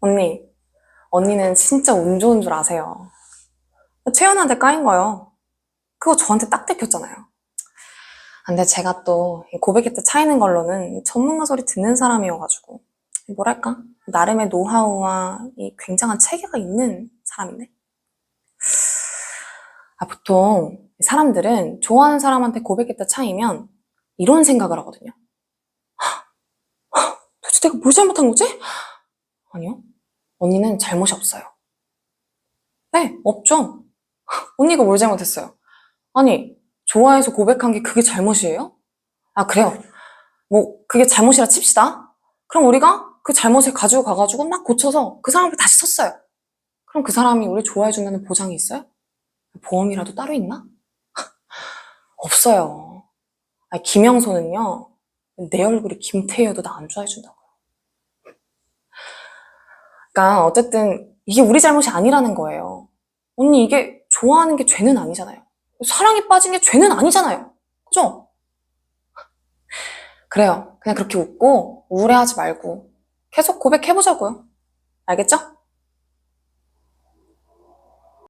언니, 언니는 진짜 운 좋은 줄 아세요. 채연한테 까인 거요. 그거 저한테 딱 들켰잖아요. 근데 제가 또 고백할 때 차이는 걸로는 전문가 소리 듣는 사람이어가지고 뭐랄까 나름의 노하우와 이 굉장한 체계가 있는 사람인데 아, 보통 사람들은 좋아하는 사람한테 고백할 때 차이면 이런 생각을 하거든요. 헉, 도대체 내가 뭘 잘못한 거지? 아니요. 언니는 잘못이 없어요. 네, 없죠. 언니가 뭘 잘못했어요? 아니, 좋아해서 고백한 게 그게 잘못이에요? 아, 그래요. 뭐, 그게 잘못이라 칩시다. 그럼 우리가 그 잘못을 가지고 가가지고 막 고쳐서 그 사람을 다시 쳤어요. 그럼 그 사람이 우리 좋아해준다는 보장이 있어요? 보험이라도 따로 있나? 없어요. 아니, 김영소는요, 내 얼굴이 김태희여도 나 안 좋아해준다고요. 그러니까 어쨌든 이게 우리 잘못이 아니라는 거예요. 언니 이게 좋아하는 게 죄는 아니잖아요. 사랑에 빠진 게 죄는 아니잖아요. 그죠? 그래요. 그냥 그렇게 웃고 우울해하지 말고 계속 고백해보자고요. 알겠죠?